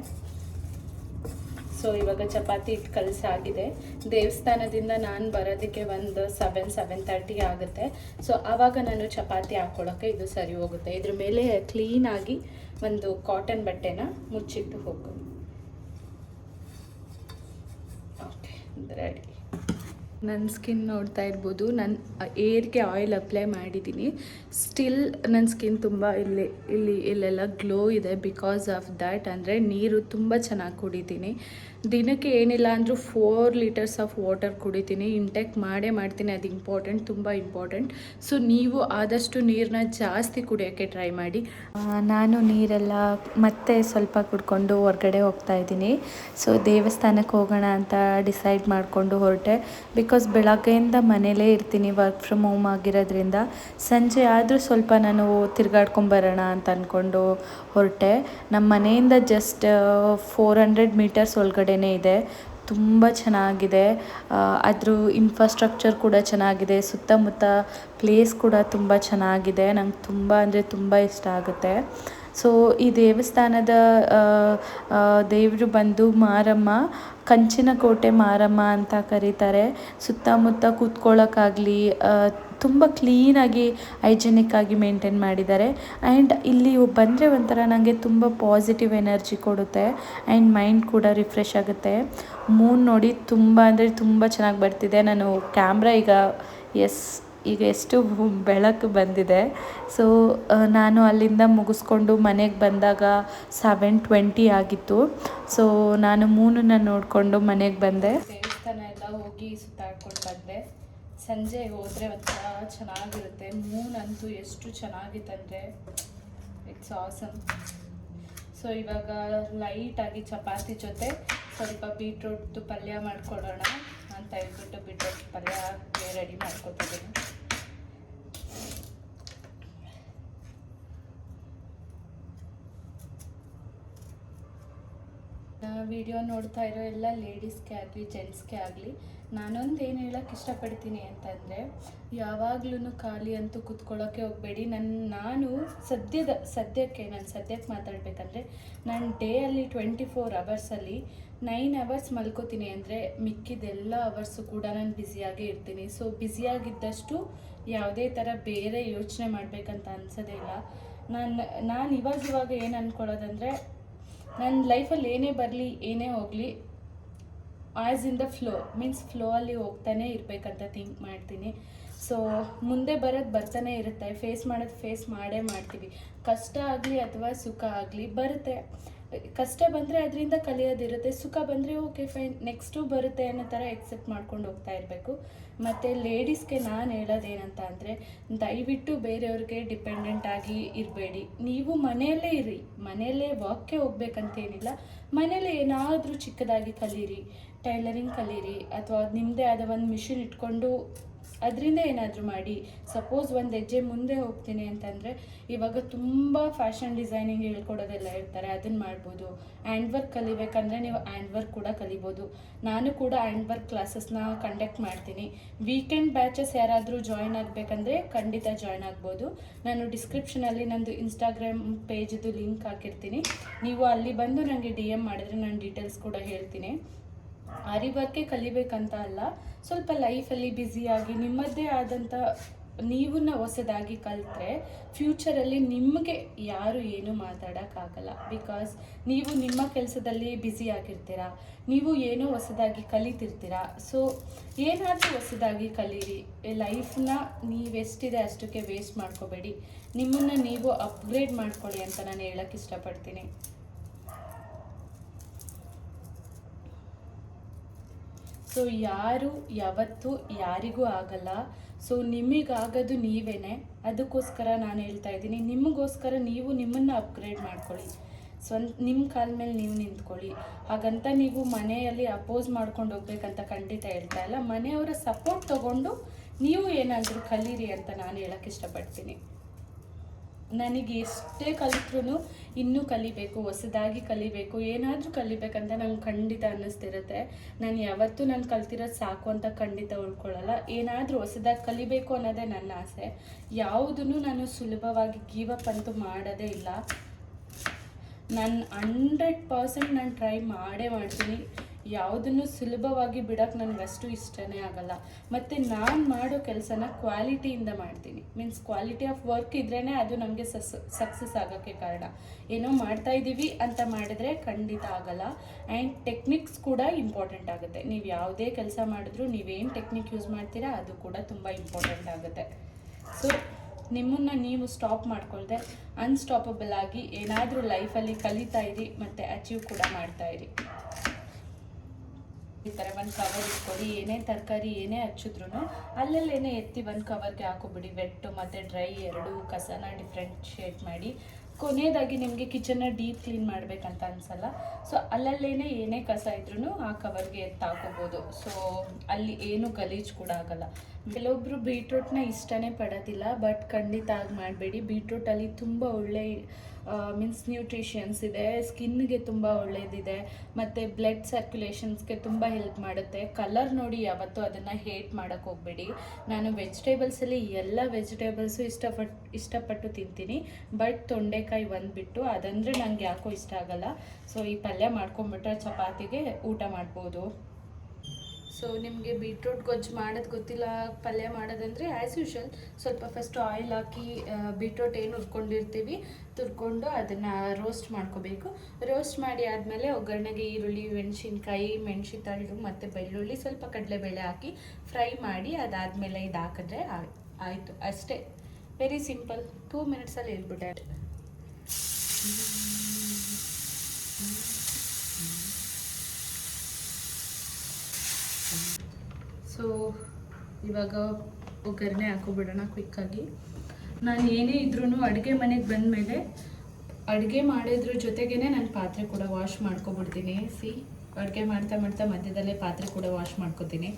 ಸೊ ಇವಾಗ ಚಪಾತಿ ಇಟ್ಟು ಕಲಸಾಗಿದೆ ದೇವಸ್ಥಾನದಿಂದ ನಾನು ಬರೋದಕ್ಕೆ ಒಂದು ಸೆವೆನ್ ಸೆವೆನ್ ತರ್ಟಿ ಆಗುತ್ತೆ. ಸೊ ಆವಾಗ ನಾನು ಚಪಾತಿ ಹಾಕ್ಕೊಳ್ಳೋಕ್ಕೆ ಇದು ಸರಿ ಹೋಗುತ್ತೆ. ಇದ್ರ ಮೇಲೆ ಕ್ಲೀನಾಗಿ ಒಂದು ಕಾಟನ್ ಬಟ್ಟೆನ ಮುಚ್ಚಿಟ್ಟು ಹೋಗು. ಓಕೆ ರೆಡಿ ನನ್ನ ಸ್ಕಿನ್ ನೋಡ್ತಾ ಇರ್ಬೋದು. ನನ್ನ ಏರ್ಗೆ ಆಯಿಲ್ ಅಪ್ಲೈ ಮಾಡಿದ್ದೀನಿ. ಸ್ಟಿಲ್ ನನ್ನ ಸ್ಕಿನ್ ತುಂಬ ಇಲ್ಲಿ ಇಲ್ಲಿ, ಇಲ್ಲೆಲ್ಲ ಗ್ಲೋ ಇದೆ ಬಿಕಾಸ್ ಆಫ್ ದ್ಯಾಟ್ ಅಂದರೆ ನೀರು ತುಂಬ ಚೆನ್ನಾಗಿ ಕುಡಿತೀನಿ. ದಿನಕ್ಕೆ ಏನಿಲ್ಲ ಅಂದರೂ ಫೋರ್ ಲೀಟರ್ಸ್ ಆಫ್ ವಾಟರ್ ಕುಡಿತೀನಿ ಇಂಟೆಕ್ ಮಾಡೇ ಮಾಡ್ತೀನಿ, ಅದು ಇಂಪಾರ್ಟೆಂಟ್ ತುಂಬ ಇಂಪಾರ್ಟೆಂಟ್ ಸೊ ನೀವು ಆದಷ್ಟು ನೀರನ್ನ ಜಾಸ್ತಿ ಕುಡಿಯೋಕ್ಕೆ ಟ್ರೈ ಮಾಡಿ. ನಾನು ನೀರೆಲ್ಲ ಮತ್ತೆ ಸ್ವಲ್ಪ ಕುಡ್ಕೊಂಡು ಹೊರಗಡೆ ಹೋಗ್ತಾ ಇದ್ದೀನಿ. ಸೊ ದೇವಸ್ಥಾನಕ್ಕೆ ಹೋಗೋಣ ಅಂತ ಡಿಸೈಡ್ ಮಾಡಿಕೊಂಡು ಹೊರಟೆ. ಬಿಕಾಸ್ ಬೆಳಗ್ಗೆಯಿಂದ ಮನೇಲೇ ಇರ್ತೀನಿ ವರ್ಕ್ ಫ್ರಮ್ ಹೋಮ್ ಆಗಿರೋದ್ರಿಂದ. ಸಂಜೆ ಆದರೂ ಸ್ವಲ್ಪ ನಾನು ತಿರ್ಗಾಡ್ಕೊಂಬರೋಣ ಅಂತ ಅಂದ್ಕೊಂಡು ಹೊರಟೆ. ನಮ್ಮ ಮನೆಯಿಂದ ಜಸ್ಟ್ ಫೋರ್ ಹಂಡ್ರೆಡ್ ಮೀಟರ್ಸ್ ಇದೆ. ತುಂಬ ಚೆನ್ನಾಗಿದೆ. ಅದ್ರ ಇನ್ಫ್ರಾಸ್ಟ್ರಕ್ಚರ್ ಕೂಡ ಚೆನ್ನಾಗಿದೆ. ಸುತ್ತಮುತ್ತ ಪ್ಲೇಸ್ ಕೂಡ ತುಂಬ ಚೆನ್ನಾಗಿದೆ. ನಂಗೆ ತುಂಬ ಅಂದರೆ ತುಂಬ ಇಷ್ಟ ಆಗುತ್ತೆ. ಸೊ ಈ ದೇವಸ್ಥಾನದ ದೇವರು ಬಂದು ಮಾರಮ್ಮ ಕಂಚಿನ ಕೋಟೆ ಮಾರಮ್ಮ ಅಂತ ಕರೀತಾರೆ. ಸುತ್ತಮುತ್ತ ಕೂತ್ಕೊಳ್ಳೋಕ್ಕಾಗಲಿ ತುಂಬ ಕ್ಲೀನಾಗಿ, ಹೈಜೆನಿಕ್ ಆಗಿ ಮೇಂಟೈನ್ ಮಾಡಿದ್ದಾರೆ. ಆ್ಯಂಡ್ ಇಲ್ಲಿ ಬಂದರೆ ಒಂಥರ ನನಗೆ ತುಂಬ ಪಾಸಿಟಿವ್ ಎನರ್ಜಿ ಕೊಡುತ್ತೆ. ಆ್ಯಂಡ್ ಮೈಂಡ್ ಕೂಡ ರಿಫ್ರೆಶ್ ಆಗುತ್ತೆ. ಮೂನ್ ನೋಡಿ ತುಂಬ, ಅಂದರೆ ತುಂಬ ಚೆನ್ನಾಗಿ ಬರ್ತಿದೆ. ನಾನು ಕ್ಯಾಮ್ರಾ ಈಗ, ಎಸ್ ಈಗ ಎಷ್ಟು ಬೆಳಕು ಬಂದಿದೆ. ಸೊ ನಾನು ಅಲ್ಲಿಂದ ಮುಗಿಸ್ಕೊಂಡು ಮನೆಗೆ ಬಂದಾಗ ಸೆವೆನ್ ಟ್ವೆಂಟಿ ಆಗಿತ್ತು. ಸೊ ನಾನು ಮೂನನ್ನು ನೋಡಿಕೊಂಡು ಮನೆಗೆ ಬಂದೆ. ದೇವಸ್ಥಾನ ಎಲ್ಲ ಹೋಗಿ ಸುತ್ತಾಡ್ಕೊಂಡು ಬಂದೆ. ಸಂಜೆ ಹೋದರೆ ಒಂಥರ ಚೆನ್ನಾಗಿರುತ್ತೆ. ಮೂನ್ ಅಂತೂ ಎಷ್ಟು ಚೆನ್ನಾಗಿತ್ತಂದರೆ ಇಟ್ಸ್ ಆಸಮ್ ಸೊ ಇವಾಗ ಲೈಟಾಗಿ ಚಪಾತಿ ಜೊತೆ ಸ್ವಲ್ಪ ಬೀಟ್ರೂಟ್ದು ಪಲ್ಯ ಮಾಡ್ಕೊಡೋಣ ಅಂತ ಹೇಳ್ಬಿಟ್ಟು ಬೀಟ್ರೂಟ್ ಪಲ್ಯ ರೆಡಿ ಮಾಡ್ಕೊತಿದ್ದೀನಿ ವಿಡಿಯೋ ನೋಡ್ತಾ ಇರೋ ಎಲ್ಲ ಲೇಡೀಸ್ಗೆ ಆಗಲಿ, ಜೆಂಟ್ಸ್ಗೆ ಆಗಲಿ, ನಾನೊಂದು ಏನು ಹೇಳೋಕ್ಕೆ ಇಷ್ಟಪಡ್ತೀನಿ ಅಂತಂದರೆ ಯಾವಾಗ್ಲೂ ಖಾಲಿ ಅಂತೂ ಕುತ್ಕೊಳ್ಳೋಕ್ಕೆ ಹೋಗಬೇಡಿ. ನನ್ನ ನಾನು ಸದ್ಯದ, ಸದ್ಯಕ್ಕೆ, ನಾನು ಸದ್ಯಕ್ಕೆ ಮಾತಾಡಬೇಕಂದ್ರೆ, ನಾನು ಡೇ ಅಲ್ಲಿ ಟ್ವೆಂಟಿ ಫೋರ್ ಅವರ್ಸಲ್ಲಿ ನೈನ್ ಅವರ್ಸ್ ಮಲ್ಕೋತೀನಿ ಅಂದರೆ ಮಿಕ್ಕಿದೆಲ್ಲ ಅವರ್ಸು ಕೂಡ ನಾನು ಬ್ಯುಸಿಯಾಗೇ ಇರ್ತೀನಿ. ಸೊ ಬ್ಯುಸಿಯಾಗಿದ್ದಷ್ಟು ಯಾವುದೇ ಥರ ಬೇರೆ ಯೋಚನೆ ಮಾಡಬೇಕಂತ ಅನ್ಸೋದೇ ಇಲ್ಲ. ನಾನು ನಾನು ಇವಾಗ ಇವಾಗ ಏನು ಅಂದ್ಕೊಳ್ಳೋದಂದರೆ ನನ್ನ ಲೈಫಲ್ಲಿ ಏನೇ ಬರಲಿ, ಏನೇ ಹೋಗಲಿ as in the flow means flow ಅಲ್ಲಿ ಹೋಗ್ತಾನೆ ಇರಬೇಕಂತ ಥಿಂಕ್ ಮಾಡ್ತೀನಿ. ಸೊ ಮುಂದೆ ಬರೋದು ಬರ್ತಾನೆ ಇರುತ್ತೆ. ಫೇಸ್ ಮಾಡೋದು ಫೇಸ್ ಮಾಡೇ ಮಾಡ್ತೀವಿ. ಕಷ್ಟ ಆಗಲಿ ಅಥವಾ ಸುಖ ಆಗಲಿ, ಬರುತ್ತೆ. ಕಷ್ಟ ಬಂದರೆ ಅದರಿಂದ ಕಲಿಯೋದಿರುತ್ತೆ, ಸುಖ ಬಂದರೆ ಓಕೆ ಫೈನ್ ನೆಕ್ಸ್ಟು ಬರುತ್ತೆ ಅನ್ನೋ ಥರ ಎಕ್ಸೆಪ್ಟ್ ಮಾಡ್ಕೊಂಡು ಹೋಗ್ತಾ ಇರಬೇಕು. ಮತ್ತು ಲೇಡೀಸ್ಗೆ ನಾನು ಹೇಳೋದೇನಂತ ಅಂದರೆ, ದಯವಿಟ್ಟು ಬೇರೆಯವ್ರಿಗೆ ಡಿಪೆಂಡೆಂಟ್ ಆಗಿ ಇರಬೇಡಿ. ನೀವು ಮನೆಯಲ್ಲೇ ಇರಿ, ಮನೆಯಲ್ಲೇ ವಾಕ್ಗೆ ಹೋಗ್ಬೇಕಂತೇನಿಲ್ಲ ಮನೇಲಿ ಏನಾದರೂ ಚಿಕ್ಕದಾಗಿ ಕಲೀರಿ ಟೈಲರಿಂಗ್ ಕಲೀರಿ, ಅಥವಾ ನಿಮ್ಮದೇ ಆದ ಒಂದು ಮಿಷಿನ್ ಇಟ್ಕೊಂಡು ಅದರಿಂದ ಏನಾದರೂ ಮಾಡಿ ಸಪೋಸ್ ಒಂದು ಹೆಜ್ಜೆ ಮುಂದೆ ಹೋಗ್ತೀನಿ ಅಂತಂದರೆ, ಇವಾಗ ತುಂಬ ಫ್ಯಾಷನ್ ಡಿಸೈನಿಂಗ್ ಹೇಳ್ಕೊಡೋದೆಲ್ಲ ಇರ್ತಾರೆ ಅದನ್ನು ಮಾಡ್ಬೋದು. ಆ್ಯಂಡ್ ವರ್ಕ್ ಕಲಿಬೇಕಂದ್ರೆ ನೀವು ಆ್ಯಂಡ್ ವರ್ಕ್ ಕೂಡ ಕಲಿಬೋದು. ನಾನು ಕೂಡ ಆ್ಯಂಡ್ ವರ್ಕ್ ಕ್ಲಾಸಸ್ನ ಕಂಡಕ್ಟ್ ಮಾಡ್ತೀನಿ. ವೀಕೆಂಡ್ ಬ್ಯಾಚಸ್ ಯಾರಾದರೂ ಜಾಯ್ನ್ ಆಗಬೇಕಂದ್ರೆ ಖಂಡಿತ ಜಾಯ್ನ್ ಆಗ್ಬೋದು. ನಾನು ಡಿಸ್ಕ್ರಿಪ್ಷನಲ್ಲಿ ನಂದು ಇನ್ಸ್ಟಾಗ್ರಾಮ್ ಪೇಜ್ದು ಲಿಂಕ್ ಹಾಕಿರ್ತೀನಿ. ನೀವು ಅಲ್ಲಿ ಬಂದು ನನಗೆ ಡಿ ಎಂ ಮಾಡಿದ್ರೆ ನಾನು ಡೀಟೇಲ್ಸ್ ಕೂಡ ಹೇಳ್ತೀನಿ. ಆರಿ ವರ್ಕೇ ಕಲಿಬೇಕಂತ ಅಲ್ಲ ಸ್ವಲ್ಪ ಲೈಫಲ್ಲಿ ಬ್ಯುಸಿಯಾಗಿ ನಿಮ್ಮದೇ ಆದಂಥ ನೀವನ್ನ ಹೊಸದಾಗಿ ಕಲಿತ್ರೆ ಫ್ಯೂಚರಲ್ಲಿ ನಿಮಗೆ ಯಾರು ಏನು ಮಾತಾಡೋಕ್ಕಾಗಲ್ಲ. ಬಿಕಾಸ್ ನೀವು ನಿಮ್ಮ ಕೆಲಸದಲ್ಲಿ ಬ್ಯುಸಿ ಆಗಿರ್ತೀರ, ನೀವು ಏನೋ ಹೊಸದಾಗಿ ಕಲಿತಿರ್ತೀರ. ಸೊ ಏನಾದರೂ ಹೊಸದಾಗಿ ಕಲೀರಿ. ಲೈಫ್ನ ನೀವೆಷ್ಟಿದೆ ಅಷ್ಟಕ್ಕೆ ವೇಸ್ಟ್ ಮಾಡ್ಕೋಬೇಡಿ. ನಿಮ್ಮನ್ನು ನೀವು ಅಪ್ಗ್ರೇಡ್ ಮಾಡ್ಕೊಳ್ಳಿ ಅಂತ ನಾನು ಹೇಳಕ್ಕೆ ಇಷ್ಟಪಡ್ತೀನಿ. ಸೊ ಯಾರು ಯಾವತ್ತು ಯಾರಿಗೂ ಆಗಲ್ಲ. ಸೊ ನಿಮಗಾಗೋದು ನೀವೇನೆ. ಅದಕ್ಕೋಸ್ಕರ ನಾನು ಹೇಳ್ತಾ ಇದ್ದೀನಿ. ನಿಮಗೋಸ್ಕರ ನೀವು ನಿಮ್ಮನ್ನು ಅಪ್ಗ್ರೇಡ್ ಮಾಡ್ಕೊಳ್ಳಿ. ಸ್ವಂತ ನಿಮ್ಮ ಕಾಲ ಮೇಲೆ ನೀವು ನಿಂತ್ಕೊಳ್ಳಿ. ಹಾಗಂತ ನೀವು ಮನೆಯಲ್ಲಿ ಅಪೋಸ್ ಮಾಡ್ಕೊಂಡು ಹೋಗ್ಬೇಕಂತ ಖಂಡಿತ ಹೇಳ್ತಾ ಇಲ್ಲ. ಮನೆಯವರ ಸಪೋರ್ಟ್ ತಗೊಂಡು ನೀವು ಏನಾದರೂ ಕಲೀರಿ ಅಂತ ನಾನು ಹೇಳಕ್ಕೆ ಇಷ್ಟಪಡ್ತೀನಿ. ನನಗೆ ಎಷ್ಟೇ ಕಲಿತ್ರೂ ಇನ್ನೂ ಕಲಿಬೇಕು, ಹೊಸದಾಗಿ ಕಲಿಬೇಕು, ಏನಾದರೂ ಕಲಿಬೇಕಂತ ನಂಗೆ ಖಂಡಿತ ಅನ್ನಿಸ್ತಿರುತ್ತೆ. ನಾನು ಯಾವತ್ತೂ ನಾನು ಕಲ್ತಿರೋದು ಸಾಕು ಅಂತ ಖಂಡಿತ ಉಳ್ಕೊಳ್ಳಲ್ಲ. ಏನಾದರೂ ಹೊಸದಾಗಿ ಕಲಿಬೇಕು ಅನ್ನೋದೇ ನನ್ನ ಆಸೆ. ಯಾವುದನ್ನು ನಾನು ಸುಲಭವಾಗಿ ಗೀವ್ ಅಪ್ ಅಂತೂ ಮಾಡೋದೇ ಇಲ್ಲ. ನಾನು ಹಂಡ್ರೆಡ್ ಪರ್ಸೆಂಟ್ ನಾನು ಟ್ರೈ ಮಾಡೇ ಮಾಡ್ತೀನಿ. ಯಾವುದನ್ನು ಸುಲಭವಾಗಿ ಬಿಡೋಕ್ಕೆ ನನಗೆ ಅಷ್ಟು ಇಷ್ಟನೇ ಆಗಲ್ಲ. ಮತ್ತು ನಾನು ಮಾಡೋ ಕೆಲಸನ ಕ್ವಾಲಿಟಿಯಿಂದ ಮಾಡ್ತೀನಿ. ಮೀನ್ಸ್ ಕ್ವಾಲಿಟಿ ಆಫ್ ವರ್ಕ್ ಇದ್ರೇ ಅದು ನಮಗೆ ಸಸ್, ಸಕ್ಸಸ್ ಆಗೋಕ್ಕೆ ಕಾರಣ. ಏನೋ ಮಾಡ್ತಾ ಇದ್ದೀವಿ ಅಂತ ಮಾಡಿದ್ರೆ ಖಂಡಿತ ಆಗಲ್ಲ. ಆ್ಯಂಡ್ ಟೆಕ್ನಿಕ್ಸ್ ಕೂಡ ಇಂಪಾರ್ಟೆಂಟ್ ಆಗುತ್ತೆ. ನೀವು ಯಾವುದೇ ಕೆಲಸ ಮಾಡಿದ್ರೂ ನೀವೇನು ಟೆಕ್ನಿಕ್ ಯೂಸ್ ಮಾಡ್ತೀರಾ ಅದು ಕೂಡ ತುಂಬ ಇಂಪಾರ್ಟೆಂಟ್ ಆಗುತ್ತೆ. ಸೊ, ನಿಮ್ಮನ್ನು ನೀವು ಸ್ಟಾಪ್ ಮಾಡ್ಕೊಳ್ದೆ ಅನ್ಸ್ಟಾಪಬಲ್ ಆಗಿ ಏನಾದರೂ ಲೈಫಲ್ಲಿ ಕಲಿತಾ ಇರಿ ಮತ್ತು ಅಚೀವ್ ಕೂಡ ಮಾಡ್ತಾ ಇರಿ. ಈ ಥರ ಒಂದು ಕವರ್ ಇಟ್ಕೊಳ್ಳಿ, ಏನೇ ತರಕಾರಿ, ಏನೇ ಹಚ್ಚಿದ್ರು ಅಲ್ಲಲ್ಲೇನೆ ಎತ್ತಿ ಒಂದು ಕವರ್ಗೆ ಹಾಕೋಬಿಡಿ. ವೆಟ್ಟು ಮತ್ತು ಡ್ರೈ ಎರಡು ಕಸನ ಡಿಫ್ರೆನ್ಷಿಯೇಟ್ ಮಾಡಿ. ಕೊನೆಯದಾಗಿ ನಿಮಗೆ ಕಿಚನ್ನ ಡೀಪ್ ಕ್ಲೀನ್ ಮಾಡಬೇಕಂತ ಅನ್ಸಲ್ಲ. ಸೊ ಅಲ್ಲಲ್ಲೇ ಏನೇ ಕಸ ಇದ್ರೂ ಆ ಕವರ್ಗೆ ಎತ್ತು ಹಾಕೋಬೋದು. ಸೊ ಅಲ್ಲಿ ಏನು ಗಲೀಜು ಕೂಡ ಆಗಲ್ಲ. ಕೆಲವೊಬ್ರು ಬೀಟ್ರೂಟ್ನ ಇಷ್ಟನೇ ಪಡೋದಿಲ್ಲ, ಬಟ್ ಖಂಡಿತ ಆಗಿ ಮಾಡಬೇಡಿ. ಬೀಟ್ರೂಟಲ್ಲಿ ತುಂಬ ಒಳ್ಳೆ ಮೀನ್ಸ್ ನ್ಯೂಟ್ರಿಷನ್ಸ್ ಇದೆ, ಸ್ಕಿನ್ಗೆ ತುಂಬ ಒಳ್ಳೇದಿದೆ, ಮತ್ತು ಬ್ಲಡ್ ಸರ್ಕ್ಯುಲೇಷನ್ಸ್ಗೆ ತುಂಬ ಹೆಲ್ಪ್ ಮಾಡುತ್ತೆ. ಕಲರ್ ನೋಡಿ ಯಾವತ್ತೂ ಅದನ್ನು ಹೇಟ್ ಮಾಡೋಕ್ಕೆ ಹೋಗಬೇಡಿ. ನಾನು ವೆಜಿಟೇಬಲ್ಸಲ್ಲಿ ಎಲ್ಲ ವೆಜಿಟೇಬಲ್ಸು ಇಷ್ಟಪಟ್ಟು ಇಷ್ಟಪಟ್ಟು ತಿಂತೀನಿ. ಬಟ್ ತೊಂಡೆಕಾಯಿ ಒಂದು ಬಿಟ್ಟು ಅದಂದರೆ ನನಗೆ ಯಾಕೋ ಇಷ್ಟ ಆಗಲ್ಲ. ಸೊ ಈ ಪಲ್ಯ ಮಾಡ್ಕೊಂಬಿಟ್ರೆ ಚಪಾತಿಗೆ ಊಟ ಮಾಡ್ಬೋದು. ಸೊ ನಿಮಗೆ ಬೀಟ್ರೂಟ್ ಗೊಜ್ಜು ಮಾಡೋದು ಗೊತ್ತಿಲ್ಲ, ಪಲ್ಯ ಮಾಡೋದಂದರೆ ಆ್ಯಸ್ ಯೂಶಲ್ ಸ್ವಲ್ಪ ಫಸ್ಟ್ ಆಯಿಲ್ ಹಾಕಿ ಬೀಟ್ರೂಟ್ ಏನು ಹುರ್ಕೊಂಡಿರ್ತೀವಿ ತುರ್ಕೊಂಡು ಅದನ್ನು ರೋಸ್ಟ್ ಮಾಡ್ಕೋಬೇಕು. ರೋಸ್ಟ್ ಮಾಡಿ ಆದಮೇಲೆ ಒಗ್ಗರಣೆಗೆ ಈರುಳ್ಳಿ, ಮೆಣಸಿನ್ಕಾಯಿ, ಮೆಣಸಿನಕಾಳು ಮತ್ತು ಬೆಳ್ಳುಳ್ಳಿ ಸ್ವಲ್ಪ ಕಡಲೆಬೇಳೆ ಹಾಕಿ ಫ್ರೈ ಮಾಡಿ ಅದಾದಮೇಲೆ ಇದು ಹಾಕಿದ್ರೆ ಆಯ್- ಆಯಿತು. ಅಷ್ಟೇ. ವೆರಿ ಸಿಂಪಲ್ ಟೂ ಮಿನಿಟ್ಸಲ್ಲಿ ಹೇಳ್ಬಿಟ್ಟೆ ಸೊ ಇವಾಗ ಒಗ್ಗರಣೆ ಹಾಕೋಬಿಡೋಣ ಕ್ವಿಕ್ಕಾಗಿ ನಾನು ಏನೇ ಇದ್ರೂ ಅಡುಗೆ ಮನೆಗೆ ಬಂದಮೇಲೆ ಅಡುಗೆ ಮಾಡಿದ್ರ ಜೊತೆಗೇ ನಾನು ಪಾತ್ರೆ ಕೂಡ ವಾಶ್ ಮಾಡ್ಕೊಬಿಡ್ತೀನಿ. ಸಿ ಅಡುಗೆ ಮಾಡ್ತಾ ಮಾಡ್ತಾ ಮಧ್ಯದಲ್ಲೇ ಪಾತ್ರೆ ಕೂಡ ವಾಶ್ ಮಾಡ್ಕೊತೀನಿ.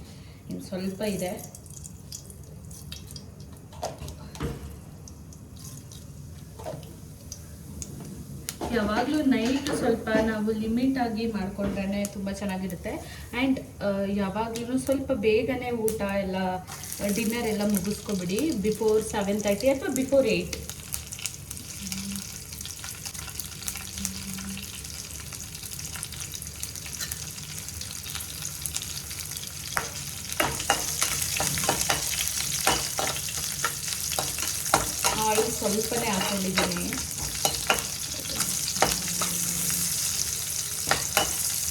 ಇನ್ನು ಸ್ವಲ್ಪ ಇದೆ. ಯಾವಾಗಲೂ ನೈಟ್ ಸ್ವಲ್ಪ ನಾವು ಲಿಮಿಟ್ ಆಗಿ ಮಾಡ್ಕೊಂಡ್ರೆ ತುಂಬ ಚೆನ್ನಾಗಿರುತ್ತೆ. ಆ್ಯಂಡ್ ಯಾವಾಗಲೂ ಸ್ವಲ್ಪ ಬೇಗನೆ ಊಟ ಎಲ್ಲ ಡಿನ್ನರ್ ಎಲ್ಲ ಮುಗಿಸ್ಕೊಬಿಡಿ ಬಿಫೋರ್ ಸೆವೆನ್ ತರ್ಟಿ ಅಥವಾ ಬಿಫೋರ್ ಏಯ್ಟ್ ಆಯಿಲ್ ಸ್ವಲ್ಪನೇ ಹಾಕೊಂಡಿದ್ದೀನಿ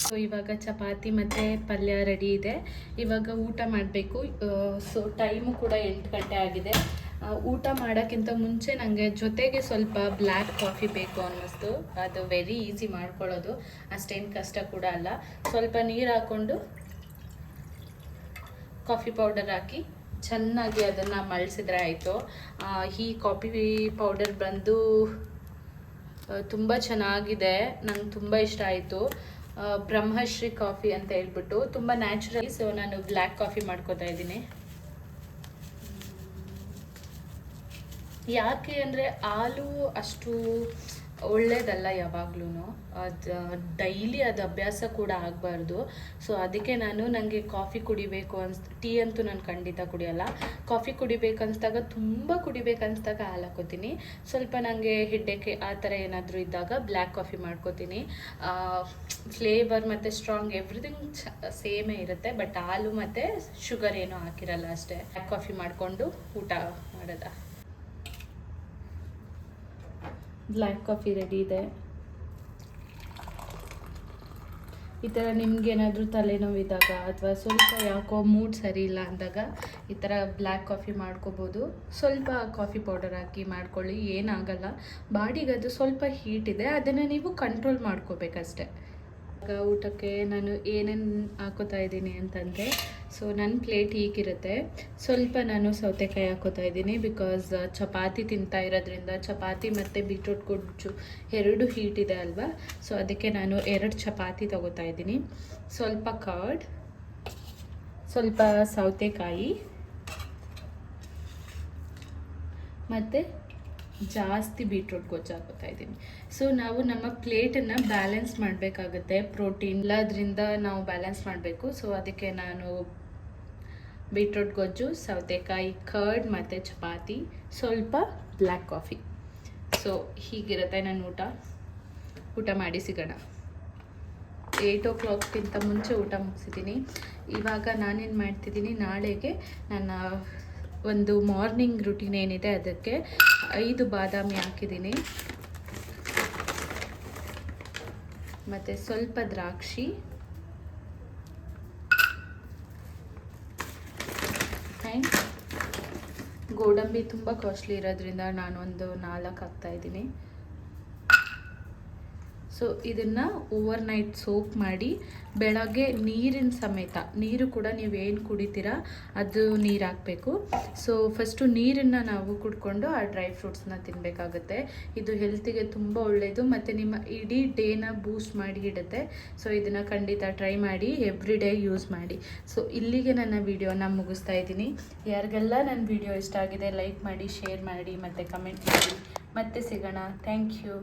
ಸೊ ಇವಾಗ ಚಪಾತಿ ಮತ್ತು ಪಲ್ಯ ರೆಡಿ ಇದೆ. ಇವಾಗ ಊಟ ಮಾಡಬೇಕು. ಸೊ ಟೈಮು ಕೂಡ ಎಂಟು ಗಂಟೆ ಆಗಿದೆ. ಊಟ ಮಾಡೋಕ್ಕಿಂತ ಮುಂಚೆ ನನಗೆ ಜೊತೆಗೆ ಸ್ವಲ್ಪ ಬ್ಲ್ಯಾಕ್ ಕಾಫಿ ಬೇಕು ಅನ್ನಿಸ್ತು. ಅದು ವೆರಿ ಈಸಿ ಮಾಡ್ಕೊಳ್ಳೋದು. ಅಷ್ಟೇನು ಕಷ್ಟ ಕೂಡ ಅಲ್ಲ. ಸ್ವಲ್ಪ ನೀರು ಹಾಕ್ಕೊಂಡು ಕಾಫಿ ಪೌಡರ್ ಹಾಕಿ ಚೆನ್ನಾಗಿ ಅದನ್ನು ಮಳ್ಸಿದ್ರೆ ಆಯಿತು. ಈ ಕಾಫಿ ಪೌಡರ್ ಬಂದು ತುಂಬ ಚೆನ್ನಾಗಿದೆ. ನಂಗೆ ತುಂಬ ಇಷ್ಟ ಆಯಿತು. ಬ್ರಹ್ಮಶ್ರೀ ಕಾಫಿ ಅಂತ ಹೇಳ್ಬಿಟ್ಟು ತುಂಬ ನ್ಯಾಚುರಲ್ ಸೊ ನಾನು ಬ್ಲ್ಯಾಕ್ ಕಾಫಿ ಮಾಡ್ಕೋತಾ ಇದ್ದೀನಿ. ಯಾಕೆ ಅಂದರೆ ಹಾಲು ಅಷ್ಟು ಒಳ್ಳೇದಲ್ಲ ಯಾವಾಗ್ಲೂ ಅದು, ಡೈಲಿ ಅದು ಅಭ್ಯಾಸ ಕೂಡ ಆಗಬಾರ್ದು. ಸೊ ಅದಕ್ಕೆ ನಾನು ನನಗೆ ಕಾಫಿ ಕುಡಿಬೇಕು ಅನ್ಸ್, ಟೀ ಅಂತೂ ನಾನು ಖಂಡಿತ ಕುಡಿಯಲ್ಲ. ಕಾಫಿ ಕುಡಿಬೇಕು ಅನ್ಸ್ದಾಗ, ತುಂಬ ಕುಡಿಬೇಕು ಅನ್ಸ್ದಾಗ ಹಾಲು ಹಾಕೋತೀನಿ. ಸ್ವಲ್ಪ ನನಗೆ ಹಿಡ್ಡೆಕ್ಕೆ ಆ ಥರ ಏನಾದರೂ ಇದ್ದಾಗ ಬ್ಲ್ಯಾಕ್ ಕಾಫಿ ಮಾಡ್ಕೋತೀನಿ. ಫ್ಲೇವರ್ ಮತ್ತು ಸ್ಟ್ರಾಂಗ್ ಎವ್ರಿಥಿಂಗ್ ಸೇಮೇ ಇರುತ್ತೆ. ಬಟ್ ಹಾಲು ಮತ್ತು ಶುಗರ್ ಏನೂ ಹಾಕಿರಲ್ಲ ಅಷ್ಟೇ. ಬ್ಲ್ಯಾಕ್ ಕಾಫಿ ಮಾಡಿಕೊಂಡು ಊಟ ಮಾಡೋದ? ಬ್ಲ್ಯಾಕ್ ಕಾಫಿ ರೆಡಿ ಇದೆ. ಈ ಥರ ನಿಮ್ಗೇನಾದರೂ ತಲೆನೋವಿದ್ದಾಗ ಅಥವಾ ಸ್ವಲ್ಪ ಯಾಕೋ ಮೂಡ್ ಸರಿ ಇಲ್ಲ ಅಂದಾಗ ಈ ಥರ ಬ್ಲ್ಯಾಕ್ ಕಾಫಿ ಮಾಡ್ಕೋಬೋದು. ಸ್ವಲ್ಪ ಕಾಫಿ ಪೌಡರ್ ಹಾಕಿ ಮಾಡ್ಕೊಳ್ಳಿ, ಏನಾಗಲ್ಲ. ಬಾಡಿಗೆ ಅದು ಸ್ವಲ್ಪ ಹೀಟ್ ಇದೆ, ಅದನ್ನು ನೀವು ಕಂಟ್ರೋಲ್ ಮಾಡ್ಕೋಬೇಕಷ್ಟೆ. ಊಟಕ್ಕೆ ನಾನು ಏನೇನು ಹಾಕೋತಾ ಇದ್ದೀನಿ ಅಂತಂದರೆ ಸೊ ನನ್ನ ಪ್ಲೇಟ್ ಹೀಗಿರುತ್ತೆ. ಸ್ವಲ್ಪ ನಾನು ಸೌತೆಕಾಯಿ ಹಾಕೋತಾ ಇದ್ದೀನಿ ಬಿಕಾಸ್ ಚಪಾತಿ ತಿಂತಾ ಇರೋದ್ರಿಂದ ಚಪಾತಿ ಮತ್ತು ಬೀಟ್ರೂಟ್ ಗೊಜ್ಜು ಎರಡು ಹೀಟ್ ಇದೆ ಅಲ್ವಾ? ಸೊ ಅದಕ್ಕೆ ನಾನು ಎರಡು ಚಪಾತಿ ತಗೋತಾ ಇದ್ದೀನಿ. ಸ್ವಲ್ಪ ಕರ್ಡ್ ಸ್ವಲ್ಪ ಸೌತೆಕಾಯಿ ಮತ್ತು ಜಾಸ್ತಿ ಬೀಟ್ರೂಟ್ ಗೊಜ್ಜು ಹಾಕೋತಾ ಇದ್ದೀನಿ. ಸೊ ನಾವು ನಮ್ಮ ಪ್ಲೇಟನ್ನು ಬ್ಯಾಲೆನ್ಸ್ ಮಾಡಬೇಕಾಗುತ್ತೆ. ಪ್ರೋಟೀನ್ ಎಲ್ಲದರಿಂದ ನಾವು ಬ್ಯಾಲೆನ್ಸ್ ಮಾಡಬೇಕು. ಸೊ ಅದಕ್ಕೆ ನಾನು ಬೀಟ್ರೂಟ್ ಗೊಜ್ಜು, ಸೌತೆಕಾಯಿ ಕರ್ಡ್ ಮತ್ತು ಚಪಾತಿ, ಸ್ವಲ್ಪ ಬ್ಲ್ಯಾಕ್ ಕಾಫಿ ಸೊ ಹೀಗಿರುತ್ತೆ ನನ್ನ ಊಟ. ಊಟ ಮಾಡಿ ಸಿಗೋಣ. ಏಯ್ಟ್ ಓ ಕ್ಲಾಕ್ಗಿಂತ ಮುಂಚೆ ಊಟ ಮುಗಿಸಿದ್ದೀನಿ. ಇವಾಗ ನಾನೇನು ಮಾಡ್ತಿದ್ದೀನಿ, ನಾಳೆಗೆ ನನ್ನ ಒಂದು ಮಾರ್ನಿಂಗ್ ರುಟೀನ್ ಏನಿದೆ ಅದಕ್ಕೆ ಐದು ಬಾದಾಮಿ ಹಾಕಿದ್ದೀನಿ. ಮತ್ತು ಸ್ವಲ್ಪ ದ್ರಾಕ್ಷಿ. ಆ್ಯಂಡ್ ಗೋಡಂಬಿ ತುಂಬ ಕಾಸ್ಟ್ಲಿ ಇರೋದ್ರಿಂದ ನಾನೊಂದು ನಾಲ್ಕು ಹಾಕ್ತಾ ಇದ್ದೀನಿ. ಸೊ ಇದನ್ನು ಓವರ್ ನೈಟ್ ಸೋಪ್ ಮಾಡಿ ಬೆಳಗ್ಗೆ ನೀರಿನ ಸಮೇತ, ನೀರು ಕೂಡ ನೀವು ಏನು ಕುಡಿತೀರಾ ಅದು ನೀರು ಹಾಕಬೇಕು. ಸೊ ಫಸ್ಟು ನೀರನ್ನು ನಾವು ಕುಡ್ಕೊಂಡು ಆ ಡ್ರೈ ಫ್ರೂಟ್ಸ್ನ ತಿನ್ನಬೇಕಾಗುತ್ತೆ ಇದು ಹೆಲ್ತಿಗೆ ತುಂಬ ಒಳ್ಳೆಯದು ಮತ್ತು ನಿಮ್ಮ ಇಡೀ ಡೇನ ಬೂಸ್ಟ್ ಮಾಡಿ ಇಡುತ್ತೆ. ಸೊ ಇದನ್ನು ಖಂಡಿತ ಟ್ರೈ ಮಾಡಿ ಎವ್ರಿ ಡೇ ಯೂಸ್ ಮಾಡಿ. ಸೊ ಇಲ್ಲಿಗೆ ನನ್ನ ವಿಡಿಯೋನ ಮುಗಿಸ್ತಾ ಇದ್ದೀನಿ. ಯಾರಿಗೆಲ್ಲ ನನ್ನ ವಿಡಿಯೋ ಇಷ್ಟ ಆಗಿದೆ ಲೈಕ್ ಮಾಡಿ ಶೇರ್ ಮಾಡಿ, ಮತ್ತು ಕಮೆಂಟ್ ಮಾಡಿ. ಮತ್ತೆ ಸಿಗೋಣ. Thank you